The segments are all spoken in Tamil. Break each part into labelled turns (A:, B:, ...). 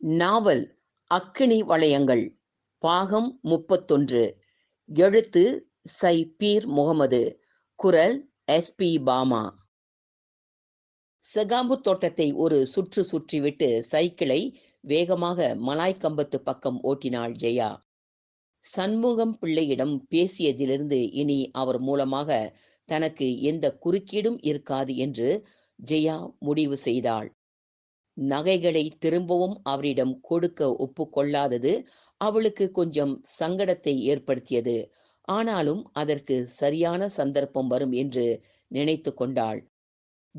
A: நாவல் அக்கினி வளையங்கள் பாகம் முப்பத்தொன்று எழுத்து சை பீர் முகமது குரல் எஸ் பி பாமா. செகாம்பூர் தோட்டத்தை ஒரு சுற்று சுற்றிவிட்டு சைக்கிளை வேகமாக மலாய் கம்பத்து பக்கம் ஓட்டினாள் ஜெயா. சண்முகம் பிள்ளையிடம் பேசியதிலிருந்து இனி அவர் மூலமாக தனக்கு எந்த குறுக்கீடும் இருக்காது என்று ஜெயா முடிவு செய்தாள். நகைகளை திரும்பவும் அவரிடம் கொடுக்க ஒப்புக்கொள்ளாதது அவளுக்கு கொஞ்சம் சங்கடத்தை ஏற்படுத்தியது. ஆனாலும் அதற்கு சரியான சந்தர்ப்பம் வரும் என்று நினைத்து கொண்டாள்.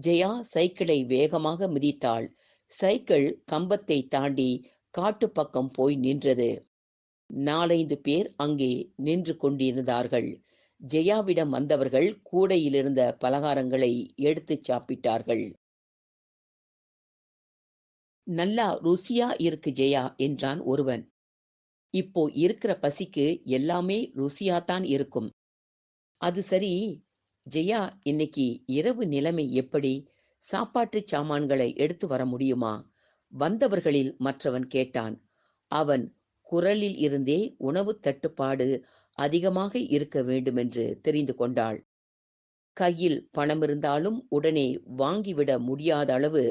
A: ஜெயா சைக்கிளை வேகமாக மிதித்தாள். சைக்கிள் கம்பத்தை தாண்டி காட்டு பக்கம் போய் நின்றது. நாலைந்து பேர் அங்கே நின்று கொண்டிருந்தார்கள். ஜெயாவிடம் வந்தவர்கள் கூடையிலிருந்த பலகாரங்களை எடுத்து சாப்பிட்டார்கள். நல்லா ருசியா இருக்கு ஜெயா என்றான் ஒருவன். இப்போ இருக்கிற பசிக்கு எல்லாமே ருசியாத்தான் இருக்கும். அது சரி ஜெயா இன்னைக்கு இரவு நிலைமை எப்படி? சாப்பாட்டு சாமான்களை எடுத்து வர முடியுமா? வந்தவர்களில் மற்றவன் கேட்டான். அவன் குரலில் இருந்தே உணவு தட்டுப்பாடு அதிகமாக இருக்க வேண்டுமென்று தெரிந்து கொண்டாள். கையில் பணம் இருந்தாலும் உடனே வாங்கிவிட முடியாத அளவு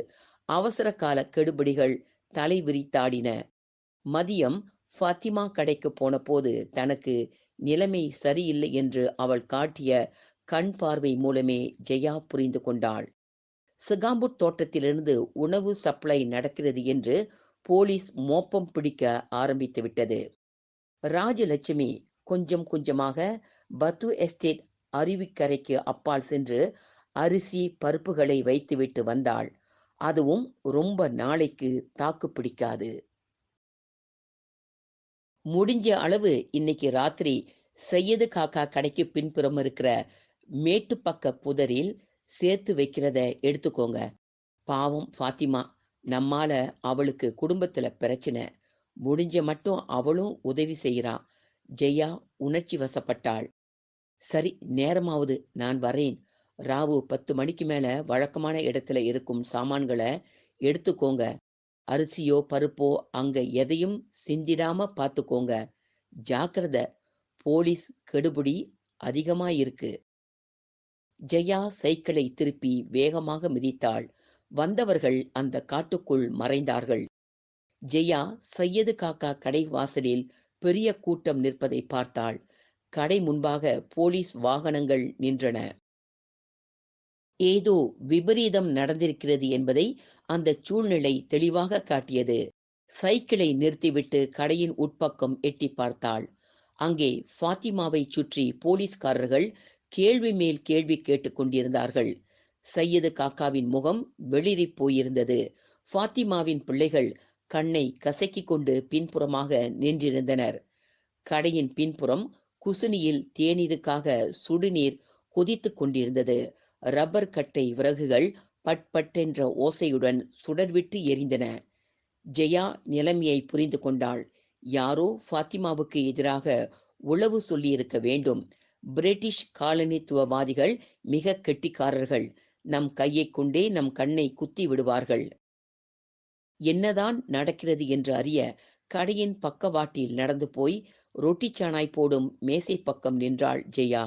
A: அவசர கால கெடுபிடிகள் தலை விரித்தாடின. மதியம் ஃபாத்திமா கடைக்கு போன போது தனக்கு நிலைமை சரியில்லை என்று அவள் காட்டிய கண் பார்வை மூலமே ஜெயா புரிந்து கொண்டாள். சிகாம்பூர் தோட்டத்திலிருந்து உணவு சப்ளை நடக்கிறது என்று போலீஸ் மோப்பம் பிடிக்க ஆரம்பித்து விட்டது. ராஜலட்சுமி கொஞ்சம் கொஞ்சமாக பத்து எஸ்டேட் அருவிக்கரைக்கு அப்பால் சென்று அரிசி பருப்புகளை வைத்துவிட்டு வந்தாள். அதுவும் ரொம்ப நாளைக்கு தாக்கு பிடிக்காது. முடிஞ்ச அளவு இன்னைக்கு ராத்திரி செய்யது காக்கா கடைக்கு பின்புறம் இருக்கிற மேட்டுப்பக்க புதரில் சேர்த்து வைக்கிறத எடுத்துக்கோங்க. பாவம் ஃபாத்திமா நம்மால அவளுக்கு குடும்பத்துல பிரச்சனை. முடிஞ்ச மட்டும் அவளும் உதவி செய்யறா ஜெயா உணர்ச்சி வசப்பட்டாள். சரி நேரமாவது நான் வரேன் ராவு பத்து மணிக்கு மேல வழக்கமான இடத்துல இருக்கும் சாமான்களை எடுத்துக்கோங்க. அரிசியோ பருப்போ அங்க எதையும் சிந்திடாம பார்த்துக்கோங்க ஜாக்கிரத. போலீஸ் கெடுபிடி அதிகமாயிருக்கு. ஜெயா சைக்கிளை திருப்பி வேகமாக மிதித்தாள். வந்தவர்கள் அந்த காட்டுக்குள் மறைந்தார்கள். ஜெயா சையது காக்கா கடை வாசலில் பெரிய கூட்டம் நிற்பதை பார்த்தாள். கடை முன்பாக போலீஸ் வாகனங்கள் நின்றன. ஏதோ விபரீதம் நடந்திருக்கிறது என்பதை அந்த சூழ்நிலை தெளிவாக காட்டியது. சைக்கிளை நிறுத்திவிட்டு கடையின் உட்பக்கம் எட்டி பார்த்தாள். அங்கே ஃபாத்திமாவை சுற்றி போலீஸ்காரர்கள் கேள்வி மேல் கேள்வி கேட்டுக்கொண்டிருந்தார்கள் சையது காக்காவின் முகம் வெளிரி போயிருந்தது. ஃபாத்திமாவின் பிள்ளைகள் கண்ணை கசக்கிக் கொண்டு பின்புறமாக நின்றிருந்தனர். கடையின் பின்புறம் குசுனியில் தேநீருக்காக சுடுநீர் கொதித்துக் கொண்டிருந்தது. ரப்பர் கட்டை விறகுகள் பட்பட்டென்ற ஓசையுடன் சுடர்விட்டு எரிந்தன. ஜெயா நிலைமையை புரிந்து கொண்டாள். யாரோ ஃபாத்திமாவுக்கு எதிராக உளவு சொல்லியிருக்க வேண்டும். பிரிட்டிஷ் காலனித்துவவாதிகள் மிக கெட்டிக்காரர்கள். நம் கையை கொண்டே நம் கண்ணை குத்தி விடுவார்கள். என்னதான் நடக்கிறது என்று அறிய கடையின் பக்கவாட்டில் நடந்து போய் ரொட்டி சாணாய் போடும் மேசை பக்கம் நின்றாள் ஜெயா.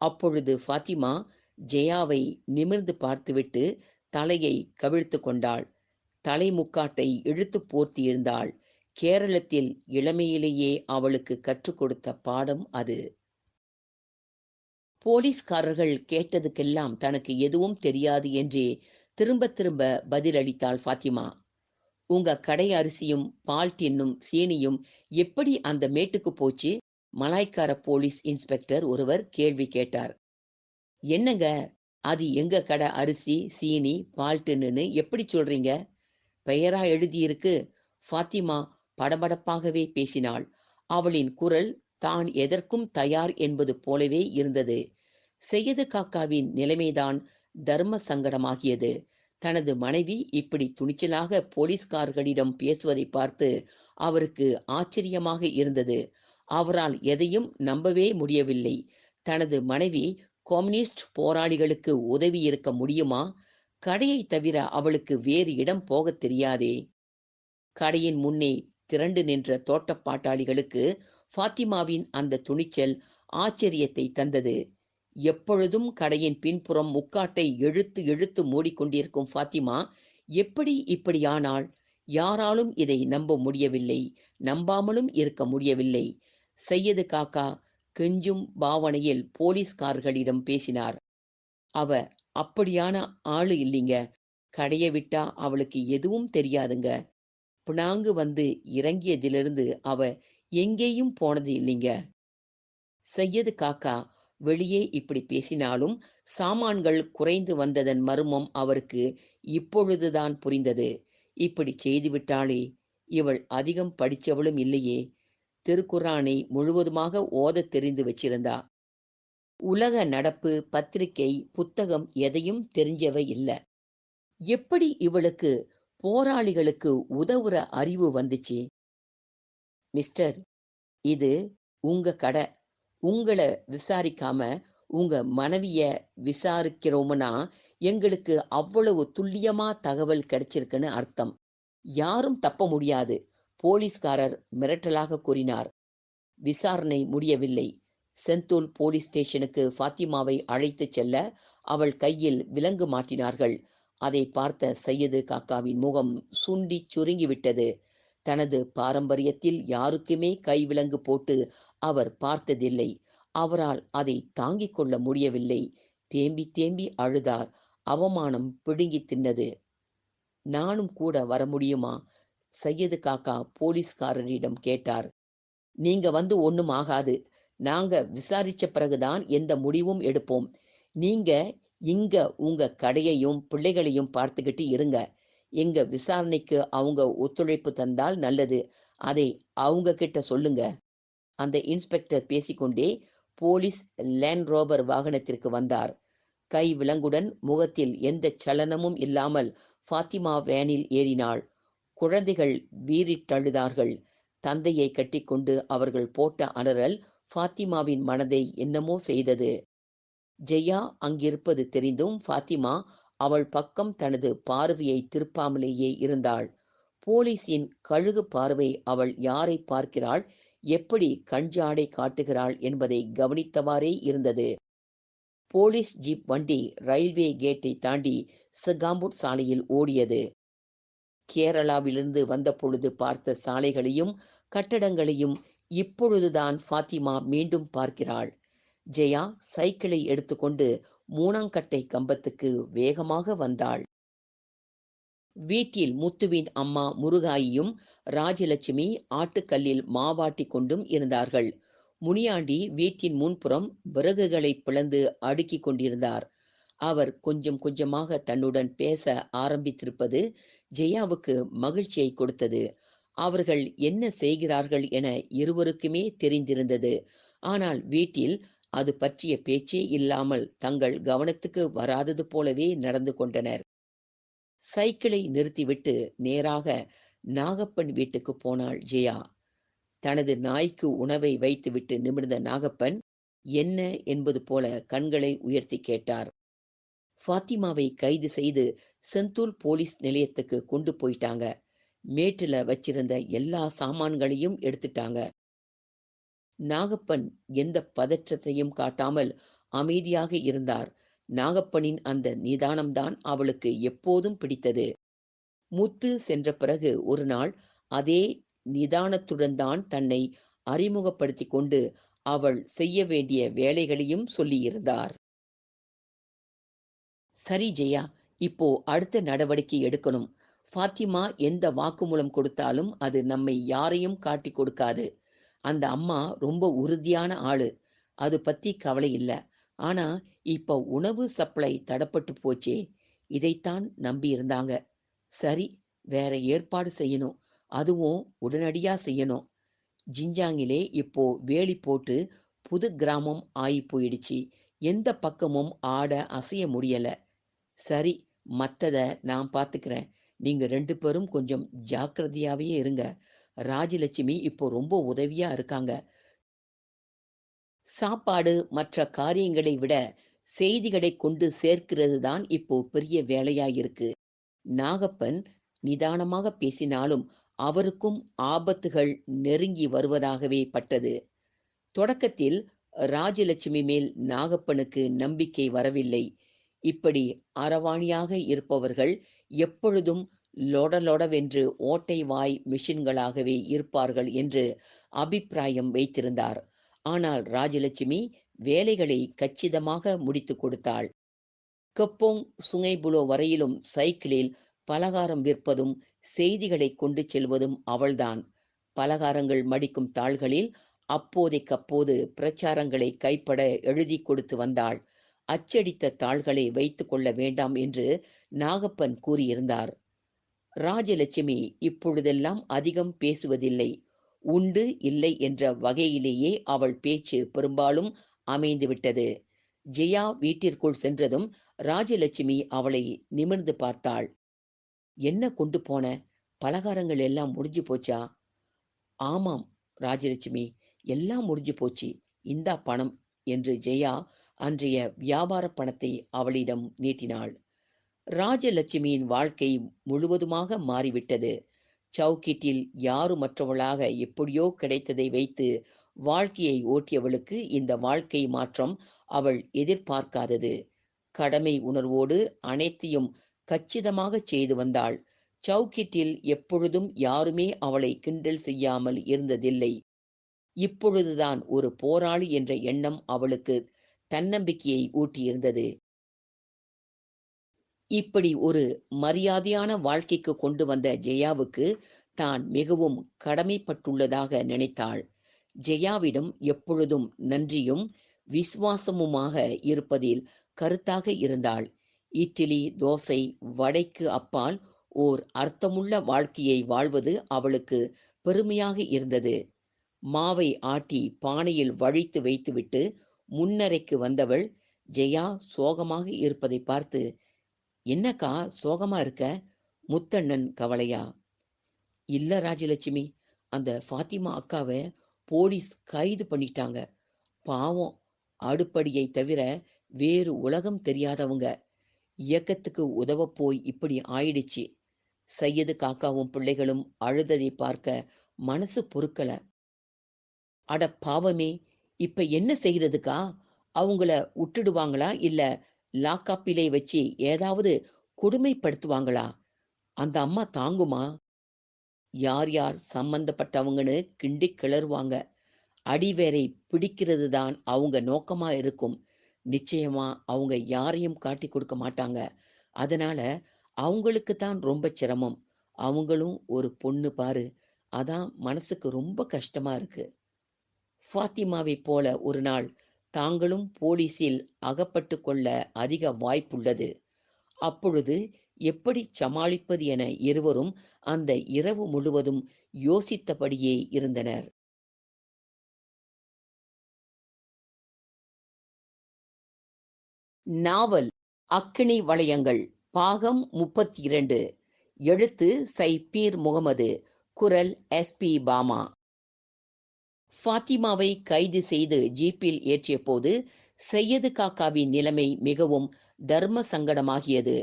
A: அப்பொழுது ஃபாத்திமா ஜெயாவை நிமிர்ந்து பார்த்துவிட்டு தலையை கவிழ்த்து கொண்டாள். தலைமுக்காட்டை இழுத்து போர்த்தியிருந்தாள். கேரளத்தில் இளமையிலேயே அவளுக்கு கற்றுக் கொடுத்த பாடம் அது. போலீஸ்காரர்கள் கேட்டதுக்கெல்லாம் தனக்கு எதுவும் தெரியாது என்றே திரும்ப திரும்ப பதிலளித்தாள் ஃபாத்திமா. உங்க கடை அரிசியும் பால் டின்னும் சீனியும் எப்படி அந்த மேட்டுக்கு போச்சு? மலாய்க்கார போலீஸ் இன்ஸ்பெக்டர் ஒருவர் கேள்வி கேட்டார். என்னங்க? அது எங்க கடை அரிசி சீனி பால்ட்டுன்னு எப்படி சொல்றீங்க? பெயரா எழுதியிருக்கு. ஃபாத்திமா படபடப்பாகவே பேசினாள். அவளின் குரல் தான் எதற்கும் தயார் என்பது போலவே இருந்தது. செய்யது காக்காவின் நிலைமைதான் தர்ம சங்கடமாகியது. தனது மனைவி இப்படி துணிச்சலாக போலீஸ்காரர்களிடம் பேசுவதை பார்த்து அவருக்கு ஆச்சரியமாக இருந்தது. அவரால் எதையும் நம்பவே முடியவில்லை. தனது மனைவி கம்யூனிஸ்ட் போராளிகளுக்கு உதவி இருக்க முடியுமா? கடையை தவிர அவளுக்கு வேறு இடம் போகத் தெரியாதே. கடையின் முன்னே திரண்டு நின்ற தோட்டப்பாட்டாளிகளுக்கு ஃபாத்திமாவின் அந்த துணிச்சல் ஆச்சரியத்தை தந்தது. எப்பொழுதும் கடையின் பின்புறம் முக்காட்டை இழுத்து இழுத்து மூடிக்கொண்டிருக்கும் ஃபாத்திமா எப்படி இப்படியானாள்? யாராலும் இதை நம்ப முடியவில்லை. நம்பாமலும் இருக்க முடியவில்லை. செய்யது காக்கா கெஞ்சும் பாவனையில் போலீஸ்காரர்களிடம் பேசினார். அவ அப்படியான ஆளு இல்லைங்க. கடைய விட்டா அவளுக்கு எதுவும் தெரியாதுங்க. பினாங்கு வந்து இறங்கியதிலிருந்து அவ எங்கேயும் போனது இல்லைங்க. செய்யது காக்கா வெளியே இப்படி பேசினாலும் சாமான்கள் குறைந்து வந்ததன் மர்மம் அவருக்கு இப்பொழுதுதான் புரிந்தது. இப்படி செய்துவிட்டாளே இவள் அதிகம் படிச்சவளும் இல்லையே. திருக்குரானை முழுவதுமாக ஓத தெரிந்து வச்சிருந்தா? உலக நடப்பு பத்திரிகை புத்தகம் எதையும் தெரிஞ்சவ இல்ல. எப்படி இவளுக்கு போராளிகளுக்கு உதவுற அறிவு வந்துச்சு? மிஸ்டர் இது உங்க கடை. உங்களை விசாரிக்காம உங்க மனைவிய விசாரிக்கிறோம்னா எங்களுக்கு அவ்வளவு துல்லியமா தகவல் கிடைச்சிருக்குன்னு அர்த்தம். யாரும் தப்ப முடியாது. போலீஸ்காரர் மிரட்டலாக கூறினார். விசாரணை முடியவில்லை. செந்தூல் போலீஸ் ஸ்டேஷனுக்கு ஃபாத்திமாவை அழைத்துச் செல்ல அவள் கையில் விலங்கு மாட்டினார்கள் அதை பார்த்த சையது காக்காவின் முகம் சுண்டி சுருங்கிவிட்டது. தனது பாரம்பரியத்தில் யாருக்குமே கைவிலங்கு போட்டு அவர் பார்த்ததில்லை. அவரால் அதை தாங்கிக் கொள்ள முடியவில்லை. தேம்பி தேம்பி அழுதார். அவமானம் பிடுங்கி தின்னது. நானும் கூட வர முடியுமா? சையது காக்கா போலீஸ்காரரிடம் கேட்டார். நீங்க வந்து ஒன்றும் ஆகாது. நாங்க விசாரிச்ச பிறகுதான் எந்த முடிவும் எடுப்போம். நீங்க இங்க உங்க கடையையும் பிள்ளைகளையும் பார்த்துக்கிட்டு இருங்க. எங்க விசாரணைக்கு அவங்க ஒத்துழைப்பு தந்தால் நல்லது. அதை அவங்க கிட்ட சொல்லுங்க. அந்த இன்ஸ்பெக்டர் பேசிக்கொண்டே போலீஸ் லேண்ட் ரோவர் வாகனத்திற்கு வந்தார். கை விலங்குடன் முகத்தில் எந்த சலனமும் இல்லாமல் ஃபாத்திமா வேனில் ஏறினாள். குழந்தைகள் வீறிட்டழுதார்கள். தந்தையை கட்டிக்கொண்டு அவர்கள் போட்ட அலறல் ஃபாத்திமாவின் மனதை என்னமோ செய்தது. ஜெயா அங்கிருப்பது தெரிந்தும் ஃபாத்திமா அவள் பக்கம் தனது பார்வையை திருப்பாமலேயே இருந்தாள். போலீஸின் கழுகு பார்வை அவள் யாரை பார்க்கிறாள் எப்படி கஞ்சாடை காட்டுகிறாள் என்பதை கவனித்தவாறே இருந்தது. போலீஸ் ஜீப் வண்டி ரயில்வே கேட்டை தாண்டி சிகாம்பூட் சாலையில் ஓடியது. கேரளாவிலிருந்து வந்த பொழுது பார்த்த சாலைகளையும் கட்டடங்களையும் இப்பொழுதுதான் ஃபாத்திமா மீண்டும் பார்க்கிறாள். ஜெயா சைக்கிளை எடுத்துக்கொண்டு மூணாங்கட்டை கம்பத்துக்கு வேகமாக வந்தாள். வீட்டில் முத்துவின் அம்மா முருகாயியும் ராஜலட்சுமி ஆட்டுக்கல்லில் மாவாட்டி கொண்டும் இருந்தார்கள். முனியாண்டி வீட்டின் முன்புறம் விறகுகளை பிளந்து அடுக்கிக் கொண்டிருந்தார். அவர் கொஞ்சம் கொஞ்சமாக தன்னுடன் பேச ஆரம்பித்திருப்பது ஜெயாவுக்கு மகிழ்ச்சியை கொடுத்தது. அவர்கள் என்ன செய்கிறார்கள் என இருவருக்குமே தெரிந்திருந்தது. ஆனால் வீட்டில் அது பற்றிய பேச்சே இல்லாமல் தங்கள் கவனத்துக்கு வராதது போலவே நடந்து கொண்டனர். சைக்கிளை நிறுத்திவிட்டு நேராக நாகப்பன் வீட்டுக்கு போனாள் ஜெயா. தனது நாய்க்கு உணவை வைத்துவிட்டு நிமிர்ந்த நாகப்பன் என்ன? என்பது போல கண்களை உயர்த்தி கேட்டார். ஃபாத்திமாவை கைது செய்து செந்தூல் போலீஸ் நிலையத்துக்கு கொண்டு போயிட்டாங்க. மேட்டில் வச்சிருந்த எல்லா சாமான்களையும் எடுத்துட்டாங்க. நாகப்பன் எந்த பதற்றத்தையும் காட்டாமல் அமைதியாக இருந்தார். நாகப்பனின் அந்த நிதானம்தான் அவளுக்கு எப்போதும் பிடித்தது. முத்து சென்ற பிறகு ஒரு நாள் அதே நிதானத்துடன் தான் தன்னை அறிமுகப்படுத்தி கொண்டு அவள் செய்ய வேண்டிய வேலைகளையும் சொல்லியிருந்தார். சரி ஜெயா. இப்போ அடுத்த நடவடிக்கை எடுக்கணும். ஃபாத்திமா எந்த வாக்குமூலம் கொடுத்தாலும் அது நம்மை யாரையும் காட்டி கொடுக்காது. அந்த அம்மா ரொம்ப உறுதியான ஆளு. அது பத்தி கவலை இல்லை. ஆனா இப்ப உணவு சப்ளை தடப்பட்டு போச்சே. இதைத்தான் நம்பி இருந்தாங்க சரி வேற ஏற்பாடு செய்யணும். அதுவும் உடனடியா செய்யணும். ஜிஞ்சாங்கிலே இப்போ வேலி போட்டு புது கிராமம் ஆகி போயிடுச்சு. எந்த பக்கமும் ஆட அசைய முடியலை. சரி மற்றதை நான் பார்த்துக்கிறேன் நீங்கள் ரெண்டு பேரும் கொஞ்சம் ஜாக்கிரதையாகவே இருங்க. ராஜலட்சுமி இப்போ ரொம்ப உதவியா இருக்காங்க. சாப்பாடு மற்ற காரியங்களை விட செய்திகளை கொண்டு சேர்க்கிறது தான் இப்போ பெரிய வேலையா இருக்கு. நாகப்பன் நிதானமாக பேசினாலும் அவருக்கும் ஆபத்துகள் நெருங்கி வருவதாகவே பட்டது. தொடக்கத்தில் ராஜலட்சுமி மேல் நாகப்பனுக்கு நம்பிக்கை வரவில்லை. இப்படி அரவாணியாக இருப்பவர்கள் எப்பொழுதும் லொடலொடவென்று ஓட்டை வாய் மிஷின்களாகவே இருப்பார்கள் என்று அபிப்பிராயம் வைத்திருந்தார். ஆனால் ராஜலட்சுமி வேலைகளை கச்சிதமாக முடித்து கொடுத்தாள். கப்போங் சுங்கைபுலோ வரையிலும் சைக்கிளில் பலகாரம் விற்பதும் செய்திகளை கொண்டு செல்வதும் அவள்தான். பலகாரங்கள் மடிக்கும் தாள்களில் அப்போதைக்கப்போது பிரச்சாரங்களை கைப்பட எழுதி கொடுத்து வந்தாள். அச்சடித்த தாள்களை வைத்து கொள்ள வேண்டாம் என்று நாகப்பன் கூறியிருந்தார். ராஜலட்சுமி இப்பொழுதெல்லாம் அதிகம் பேசுவதில்லை. உண்டு இல்லை என்ற வகையிலேயே அவள் பேச்சு பெரும்பாலும் அமைந்துவிட்டது. ஜெயா வீட்டிற்குள் சென்றதும் ராஜலட்சுமி அவளை நிமிர்ந்து பார்த்தாள். என்ன கொண்டு போன? பலகாரங்கள் எல்லாம் முடிஞ்சு போச்சா? ஆமாம் ராஜலட்சுமி எல்லாம் முடிஞ்சு போச்சு. இந்தா பணம் என்று ஜெயா அன்றைய வியாபார பணத்தை அவளிடம் நீட்டினாள். ராஜலட்சுமியின் வாழ்க்கை முழுவதுமாக மாறிவிட்டது. சவுக்கீட்டில் யாருமற்றவளாக எப்படியோ கிடைத்ததை வைத்து வாழ்க்கையை ஓட்டியவளுக்கு இந்த வாழ்க்கை மாற்றம் அவள் எதிர்பார்க்காதது. கடமை உணர்வோடு அனைத்தையும் கச்சிதமாக செய்து வந்தாள். சவுக்கீட்டில் எப்பொழுதும் யாருமே அவளை கிண்டல் செய்யாமல் இருந்ததில்லை. இப்பொழுதுதான் ஒரு போராளி என்ற எண்ணம் அவளுக்கு தன்னம்பிக்கையை ஊட்டியிருந்தது. இப்படி ஒரு மரியாதையான வாழ்க்கைக்கு கொண்டு வந்த ஜெயாவுக்கு தான் மிகவும் கடமைப்பட்டுள்ளதாக நினைத்தாள். ஜெயாவிடம் எப்பொழுதும் நன்றியும் விசுவாசமுமாக இருப்பதில் கருத்தாக இருந்தாள். இட்லி தோசை வடைக்கு அப்பால் ஓர் அர்த்தமுள்ள வாழ்க்கையை வாழ்வது அவளுக்கு பெருமையாக இருந்தது. மாவை ஆட்டி பானையில் வழித்து வைத்துவிட்டு முன்னறைக்கு வந்தவள் ஜெயா சோகமாக இருப்பதை பார்த்து என்னக்கா சோகமா இருக்க? முத்தண்ணன் கவலையா? இல்ல ராஜலட்சுமி அந்த ஃபாத்திமா அக்காவை போலீஸ் கைது பண்ணிட்டாங்க. பாவம் அடுப்படியை தவிர வேறு உலகம் தெரியாதவங்க. இயக்கத்துக்கு உதவ போய் இப்படி ஆயிடுச்சு. சையது காக்காவும் பிள்ளைகளும் அழுததை பார்க்க மனசு பொறுக்கல. அட பாவமே இப்ப என்ன செய்யறதுக்கா அவங்கள விட்டுடுவாங்களா இல்ல லாக்காப்பிலே வச்சு ஏதாவது கொடுமைப்படுத்துவாங்களா? அந்த அம்மா தாங்குமா? யார் யார் சம்பந்தப்பட்டவங்கன்னு கிண்டி கிளறுவாங்க. அடிவேரை பிடிக்கிறது தான் அவங்க நோக்கமா இருக்கும். நிச்சயமா அவங்க யாரையும் காட்டி கொடுக்க மாட்டாங்க. அதனால அவங்களுக்கு தான் ரொம்ப சிரமம். அவங்களும் ஒரு பொண்ணு பாரு. அதான் மனசுக்கு ரொம்ப கஷ்டமா இருக்கு. ஃபாத்திமாவைப் போல ஒரு நாள் தாங்களும் போலீஸில் அகப்பட்டு கொள்ள அதிக வாய்ப்புள்ளது. அப்பொழுது எப்படி சமாளிப்பது என இருவரும் அந்த இரவு முழுவதும் யோசித்தபடியே இருந்தனர். நாவல் அக்கினி வளையங்கள் பாகம் முப்பத்தி இரண்டு. எழுத்து சை பீர் முகமது குரல் எஸ் பி பாமா. ஃபாத்திமாவை கைது செய்து ஜீப்பில் ஏற்றிய போது சையது காக்காவின் நிலைமை மிகவும் தர்ம சங்கடமாகியது.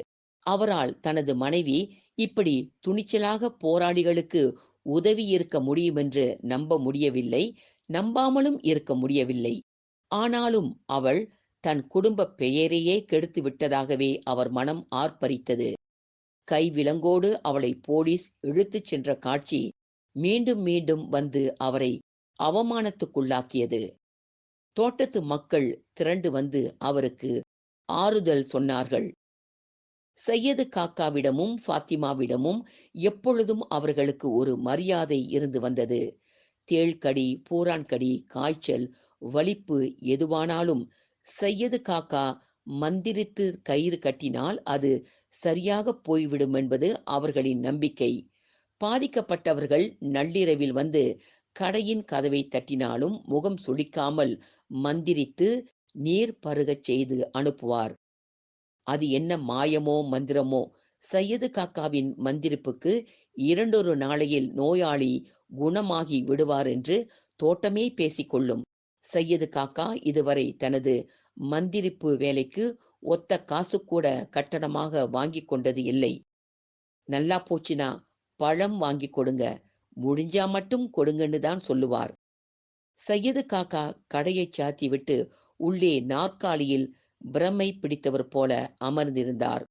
A: அவரால் தனது மனைவி இப்படி துணிச்சலாக போராளிகளுக்கு உதவி இருக்க முடியுமென்று நம்ப முடியவில்லை நம்பாமலும் இருக்க முடியவில்லை. ஆனாலும் அவள் தன் குடும்ப பெயரையே கெடுத்து விட்டதாகவே அவர் மனம் ஆர்ப்பரித்தது. கைவிலங்கோடு அவளை போலீஸ் இழுத்துச் சென்ற காட்சி மீண்டும் மீண்டும் வந்து அவரை அவமானத்துக்குள்ளாக்கியது. தோட்டத்து மக்கள் திரண்டு வந்து அவருக்கு ஆறுதல் சொன்னார்கள். சையது காக்காவிடமும் ஃபாத்திமாவிடமும் எப்பொழுதும் அவர்களுக்கு ஒரு மரியாதை இருந்து வந்தது. தேள்கடி பூரான்கடி காய்ச்சல் வலிப்பு எதுவானாலும் சையது காக்கா மந்திரித்து கயிறு கட்டினால் அது சரியாக போய்விடும் என்பது அவர்களின் நம்பிக்கை. பாதிக்கப்பட்டவர்கள் நள்ளிரவில் வந்து கடையின் கதவை தட்டினாலும் முகம் சுளிக்காமல் மந்திரித்து நீர் பருகச் செய்து அனுப்புவார். அது என்ன மாயமோ மந்திரமோ? சையது காக்காவின் மந்திரிப்புக்கு இரண்டொரு நாளையில் நோயாளி குணமாகி விடுவார் என்று தோட்டமே பேசிக்கொள்ளும். சையது காக்கா இதுவரை தனது மந்திரிப்பு வேலைக்கு ஒத்த காசு கூட கட்டணமாக வாங்கி கொண்டது இல்லை. நல்லா போச்சுனா பழம் வாங்கி கொடுங்க. முடிஞ்சா மட்டும் கொடுங்கன்னு தான் சொல்லுவார். சையது காக்கா கடையை சாத்தி விட்டு உள்ளே நாற்காலியில் பிரமை பிடித்தவர் போல அமர்ந்திருந்தார்.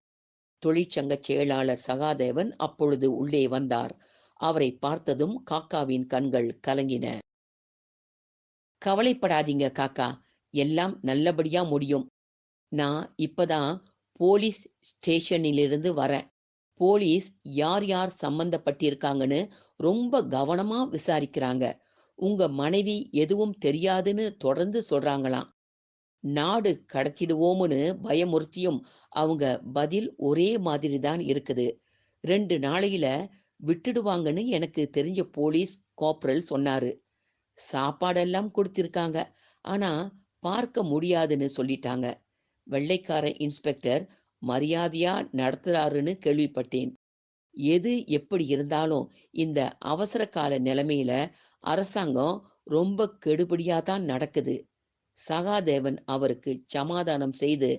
A: தொழிற்சங்க செயலாளர் சகாதேவன் அப்பொழுது உள்ளே வந்தார். அவரை பார்த்ததும் காக்காவின் கண்கள் கலங்கின. கவலைப்படாதீங்க காக்கா எல்லாம் நல்லபடியா முடியும். நான் இப்பதான் போலீஸ் ஸ்டேஷனிலிருந்து வரேன். போலீஸ் யார் யார் சம்பந்தப்பட்டிருக்காங்கன்னு ரொம்ப கவனமா விசாரிக்கிறாங்க. உங்க மனைவி எதுவும் தெரியாதுன்னு தொடர்ந்து சொல்றாங்களாம். நாடு கடத்திடுவோம்னு பயமுறுத்தியும் அவங்க பதில் ஒரே மாதிரி தான் இருக்குது. ரெண்டு நாளையில விட்டுடுவாங்கன்னு எனக்கு தெரிஞ்ச போலீஸ் கோப்ரல் சொன்னாரு. சாப்பாடெல்லாம் கொடுத்திருக்காங்க. ஆனா பார்க்க முடியாதுன்னு சொல்லிட்டாங்க. வெள்ளைக்கார இன்ஸ்பெக்டர் மரியாதையா நடத்துறாருன்னு கேள்விப்பட்டேன். எது எப்படி இருந்தாலும் இந்த அவசர கால நிலைமையில அரசாங்கம் ரொம்ப கெடுபடியா தான் நடக்குது. சகாதேவன் அவருக்கு சமாதானம் செய்து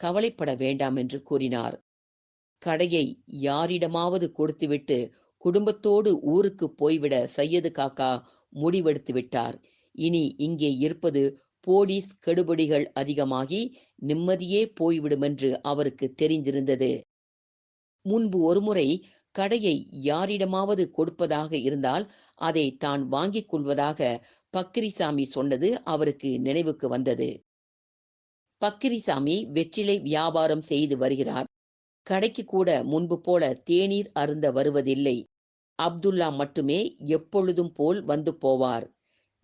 A: கவலைப்பட வேண்டாம் என்று கூறினார். கடையை யாரிடமாவது கொடுத்துவிட்டு குடும்பத்தோடு ஊருக்கு போய்விட சையது காக்கா முடிவெடுத்து விட்டார் இனி இங்கே இருப்பது போலீஸ் கெடுபடிகள் அதிகமாகி நிம்மதியே போய்விடுமென்று அவருக்கு தெரிந்திருந்தது. முன்பு ஒருமுறை கடையை யாரிடமாவது கொடுப்பதாக இருந்தால் அதை தான் வாங்கிக் கொள்வதாக பக்கிரிசாமி சொன்னது அவருக்கு நினைவுக்கு வந்தது. பக்கிரிசாமி வெற்றிலை வியாபாரம் செய்து வருகிறார். கடைக்கு கூட முன்பு போல தேநீர் அருந்த வருவதில்லை. அப்துல்லா மட்டுமே எப்பொழுதும் போல் வந்து போவார்.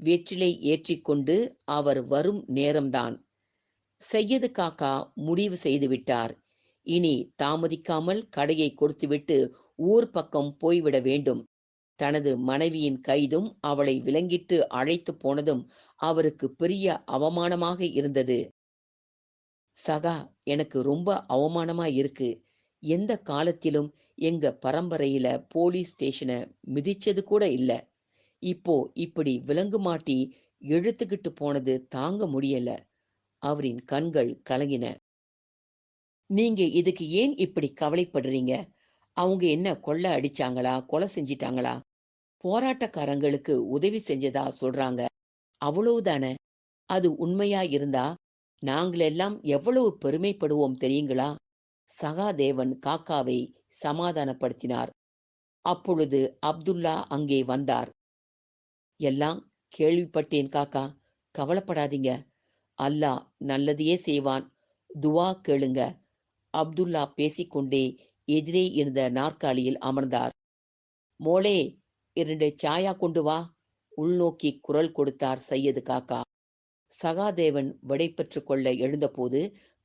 A: வெற்றிலை ஏற்றிக்கொண்டு அவர் வரும் நேரம்தான். செய்யது காக்கா முடிவு செய்துவிட்டார். இனி தாமதிக்காமல் கடையை கொடுத்துவிட்டு ஊர் பக்கம் போய்விட வேண்டும். தனது மனைவியின் கைதும் அவளை விலங்கிட்டு அழைத்து போனதும் அவருக்கு பெரிய அவமானமாக இருந்தது. சகா எனக்கு ரொம்ப அவமானமா இருக்கு. எந்த காலத்திலும் எங்க பரம்பரையில போலீஸ் ஸ்டேஷனை மிதிச்சது கூட இல்லை. இப்போ இப்படி விலங்கு மாட்டி இழுத்துக்கிட்டு போனது தாங்க முடியல. அவரின் கண்கள் கலங்கின. நீங்க இதுக்கு ஏன் இப்படி கவலைப்படுறீங்க? அவங்க என்ன கொள்ள அடிச்சாங்களா? கொலை செஞ்சிட்டாங்களா? போராட்டக்காரங்களுக்கு உதவி செஞ்சதா? சொல்றாங்க. அவ்வளவுதானே? அது உண்மையா இருந்தா நாங்களெல்லாம் எவ்வளவு பெருமைப்படுவோம் தெரியுங்களா? சகாதேவன் காக்காவை சமாதானப்படுத்தினார். அப்பொழுது அப்துல்லா அங்கே வந்தார். எல்லாம் கேள்விப்பட்டேன் காக்கா. கவலைப்படாதீங்க. அல்லாஹ் நல்லதையே செய்வான். துவா கேளுங்க. அப்துல்லா பேசிக்கொண்டே எதிரே இருந்த நாற்காலியில் அமர்ந்தார். மோளே இரண்டு சாயா கொண்டு வா. உள்நோக்கி குரல் கொடுத்தார் சையது காக்கா. சகாதேவன் விடை பெற்று கொள்ள எழுந்தபோது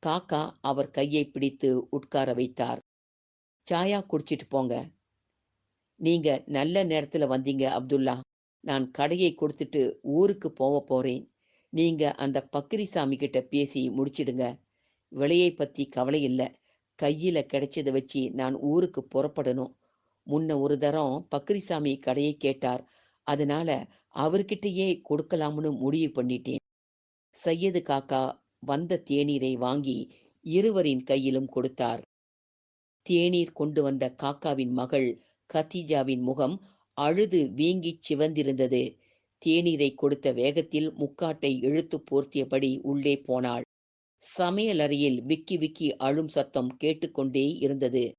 A: காக்கா அவர் கையை பிடித்து உட்கார வைத்தார். சாயா குடிச்சிட்டு போங்க. நீங்க நல்ல நேரத்துல வந்தீங்க அப்துல்லா. நான் கடையை கொடுத்துட்டு ஊருக்கு போக போறேன். நீங்க அந்த பக்கிரிசாமி கிட்ட பேசி முடிச்சிடுங்க. விலையை பத்தி கவலை இல்லை. கையில கிடைச்சதை வச்சு நான் ஊருக்கு புறப்படணும். முன்ன ஒரு தரம் பக்கிரிசாமி கடையை கேட்டார். அதனால அவர்கிட்டயே கொடுக்கலாம்னு முடிவு பண்ணிட்டேன். சையது காக்கா வந்த தேநீரை வாங்கி இருவரின் கையிலும் கொடுத்தார். தேநீர் கொண்டு வந்த காக்காவின் மகள் கத்தீஜாவின் முகம் அழுது வீங்கிச் சிவந்திருந்தது. தேநீரை கொடுத்த வேகத்தில் முக்காட்டை இழுத்து போர்த்தியபடி உள்ளே போனாள். சமையலறையில் விக்கி விக்கி அழும் சத்தம் கேட்டுக்கொண்டே இருந்தது.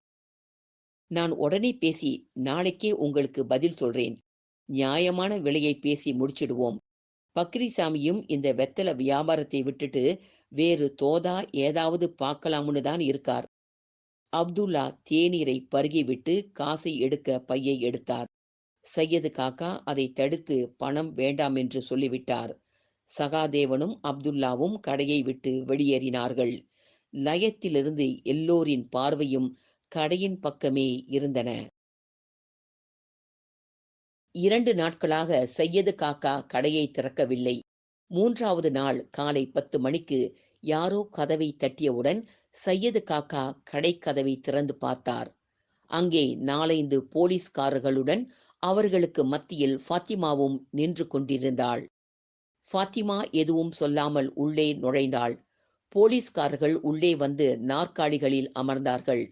A: நான் உடனே பேசி நாளைக்கே உங்களுக்கு பதில் சொல்றேன். நியாயமான விலையை பேசி முடிச்சிடுவோம். பக்ரிசாமியும் இந்த வெத்தல வியாபாரத்தை விட்டுட்டு வேறு தோதா ஏதாவது பார்க்கலாம்னு தான் இருக்கார். அப்துல்லா தேநீரை பருகிவிட்டு காசை எடுக்க பையை எடுத்தார். சையது காக்கா அதை தடுத்து பணம் வேண்டாம் என்று சொல்லிவிட்டார். சகாதேவனும் அப்துல்லாவும் கடையை விட்டு வெளியேறினார்கள். லயத்திலிருந்து எல்லோரின் பார்வையும் கடையின் பக்கமே இருந்தன. இரண்டு நாட்களாக சையது காக்கா கடையை திறக்கவில்லை. மூன்றாவது நாள் காலை பத்து மணிக்கு யாரோ கதவை தட்டியவுடன் சையது காக்கா கடை கதவை திறந்து பார்த்தார். அங்கே நாலைந்து போலீஸ்காரர்களுடன் அவர்களுக்கு மத்தியில் ஃபாத்திமாவும் நின்று கொண்டிருந்தாள். ஃபாத்திமா எதுவும் சொல்லாமல் உள்ளே நுழைந்தாள். போலீஸ்காரர்கள் உள்ளே வந்து நாற்காலிகளில் அமர்ந்தார்கள்.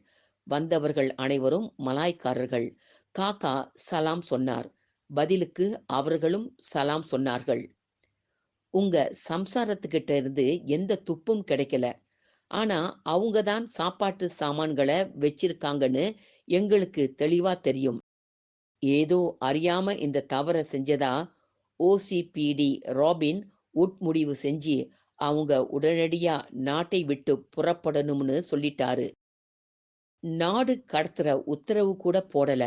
A: வந்தவர்கள் அனைவரும் மலாய்க்காரர்கள். காக்கா சலாம் சொன்னார். பதிலுக்கு அவர்களும் சலாம் சொன்னார்கள். உங்க சம்சாரத்துக்கிட்ட இருந்து எந்த துப்பும் கிடைக்கல. ஆனா அவங்க தான் சாப்பாட்டு சாமான்களை வச்சிருக்காங்கன்னு எங்களுக்கு தெளிவா தெரியும். ஏதோ அறியாம இந்த தவறை செஞ்சதா? ஓசிபிடி ராபின் உட்முடிவு செஞ்சு அவங்க உடனடியா நாட்டை விட்டு புறப்படணும்னு சொல்லிட்டாரு. நாடு கடத்துற உத்தரவு கூட போடல.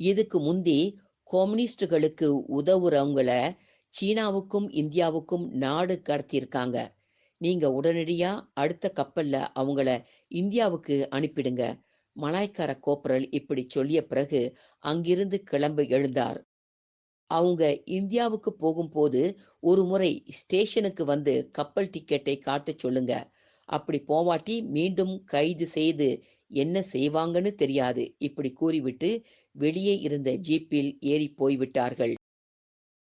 A: இதுக்கு முந்தி கம்யூனிஸ்டுகளுக்கு உதவுறவங்கள சீனாவுக்கும் இந்தியாவுக்கும் நாடு கடத்தியிருக்காங்க. நீங்க உடனடியா அடுத்த கப்பல்ல அவங்கள இந்தியாவுக்கு அனுப்பிடுங்க. மலாய்க்கார கோப்பரல் இப்படி சொல்லிய பிறகு அங்கிருந்து கிளம்ப எழுந்தார். அவங்க இந்தியாவுக்கு போகும்போது ஒரு முறை ஸ்டேஷனுக்கு வந்து கப்பல் டிக்கெட்டை காட்டச் சொல்லுங்க. அப்படி போவாட்டி மீண்டும் கைது செய்து என்ன செய்வாங்கன்னு தெரியாது. இப்படி கூறிவிட்டு வெளியே இருந்த ஜீப்பில் ஏறி போய்விட்டார்கள்.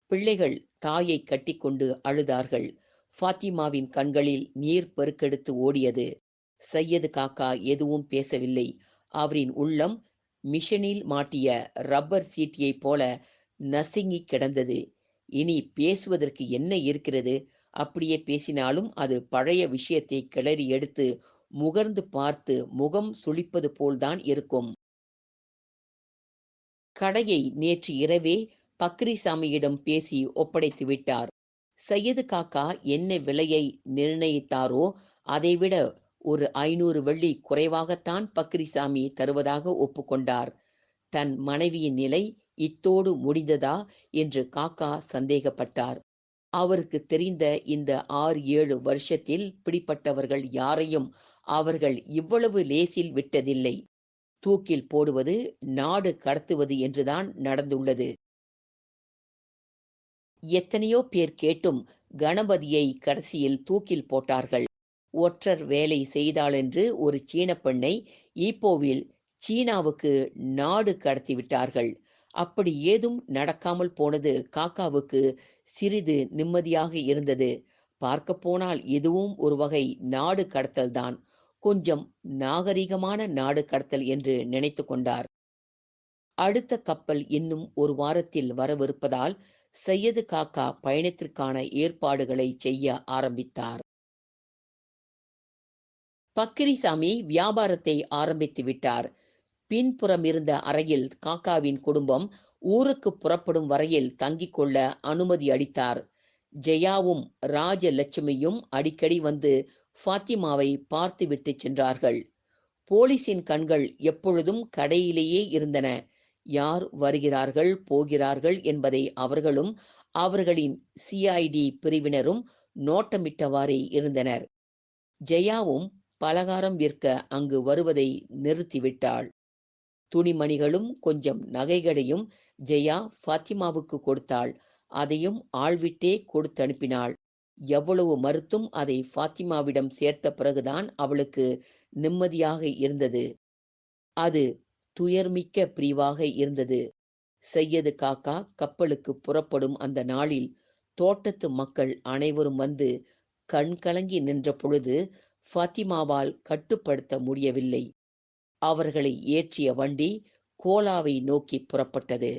A: பிள்ளைகள் தாயை கட்டிக்கொண்டு அழுதார்கள். ஃபாத்திமாவின் கண்களில் நீர் பெருக்கெடுத்து ஓடியது. சையது காக்கா எதுவும் பேசவில்லை. அவரின் உள்ளம் மிஷனில் மாட்டிய ரப்பர் சீட்டியைப் போல நசுங்கி கிடந்தது. இனி பேசுவதற்கு என்ன இருக்கிறது? அப்படியே பேசினாலும் அது பழைய விஷயத்தை கிளறி எடுத்து முகர்ந்து பார்த்து முகம் சுளிப்பது போல்தான் இருக்கும். கடையை நேற்று இரவே பக்ரிசாமியிடம் பேசி ஒப்படைத்து விட்டார். சையது காக்கா என்ன விலையை நிர்ணயித்தாரோ அதைவிட ஒரு ஐநூறு வெள்ளி குறைவாகத்தான் பக்ரிசாமி தருவதாக ஒப்புக்கொண்டார். தன் மனைவியின் நிலை இத்தோடு முடிந்ததா என்று காக்கா சந்தேகப்பட்டார். அவருக்கு தெரிந்த இந்த ஆறு ஏழு வருஷத்தில் பிடிப்பட்டவர்கள் யாரையும் அவர்கள் இவ்வளவு லேசில் விட்டதில்லை. தூக்கில் போடுவது நாடு கடத்துவது என்றுதான் நடந்துள்ளது. எத்தனையோ பேர் கேட்டும் கணபதியை கடைசியில் தூக்கில் போட்டார்கள். ஒற்றர் வேலை செய்தாளென்று ஒரு சீன பெண்ணை ஈப்போவில் சீனாவுக்கு நாடு கடத்திவிட்டார்கள் அப்படி ஏதும் நடக்காமல் போனது காக்காவுக்கு சிறிது நிம்மதியாக இருந்தது. பார்க்க போனால் இதுவும் ஒரு வகை நாடு கடத்தல்தான் கொஞ்சம் நாகரிகமான நாடு கடத்தல் என்று நினைத்து கொண்டார். அடுத்த கப்பல் இன்னும் ஒரு வாரத்தில் வரவிருப்பதால் சையது காக்கா பயணத்திற்கான ஏற்பாடுகளை செய்ய ஆரம்பித்தார். பக்கிரிசாமி வியாபாரத்தை ஆரம்பித்து விட்டார். பின்புறம் இருந்த அறையில் காக்காவின் குடும்பம் ஊருக்கு புறப்படும் வரையில் தங்கிக் கொள்ள அனுமதி அளித்தார். ஜெயாவும் ராஜலட்சுமியும் அடிக்கடி வந்து ஃபாத்திமாவை பார்த்துவிட்டு சென்றார்கள். போலீசின் கண்கள் எப்பொழுதும் கடையிலேயே இருந்தன. யார் வருகிறார்கள் போகிறார்கள் என்பதை அவர்களும் அவர்களின் சிஐடி பிரிவினரும் நோட்டமிட்டவாறே இருந்தனர். ஜெயாவும் பலகாரம் விற்க அங்கு வருவதை நிறுத்திவிட்டாள். துணிமணிகளும் கொஞ்சம் நகைகளையும் ஜெயா ஃபாத்திமாவுக்கு கொடுத்தாள். அதையும் ஆள்விட்டே கொடுத்து அனுப்பினாள் எவ்வளவு மறுத்தும் அதை ஃபாத்திமாவிடம் சேர்த்த பிறகுதான் அவளுக்கு நிம்மதியாக இருந்தது. அது துயர்மிக்க பிரிவாக இருந்தது. செய்யது காக்கா கப்பலுக்கு புறப்படும் அந்த நாளில் தோட்டத்து மக்கள் அனைவரும் வந்து கண் கலங்கி நின்ற பொழுது ஃபாத்திமாவால் கட்டுப்படுத்த முடியவில்லை. அவர்களை ஏற்றிய வண்டி கோலாவை நோக்கி புறப்பட்டது.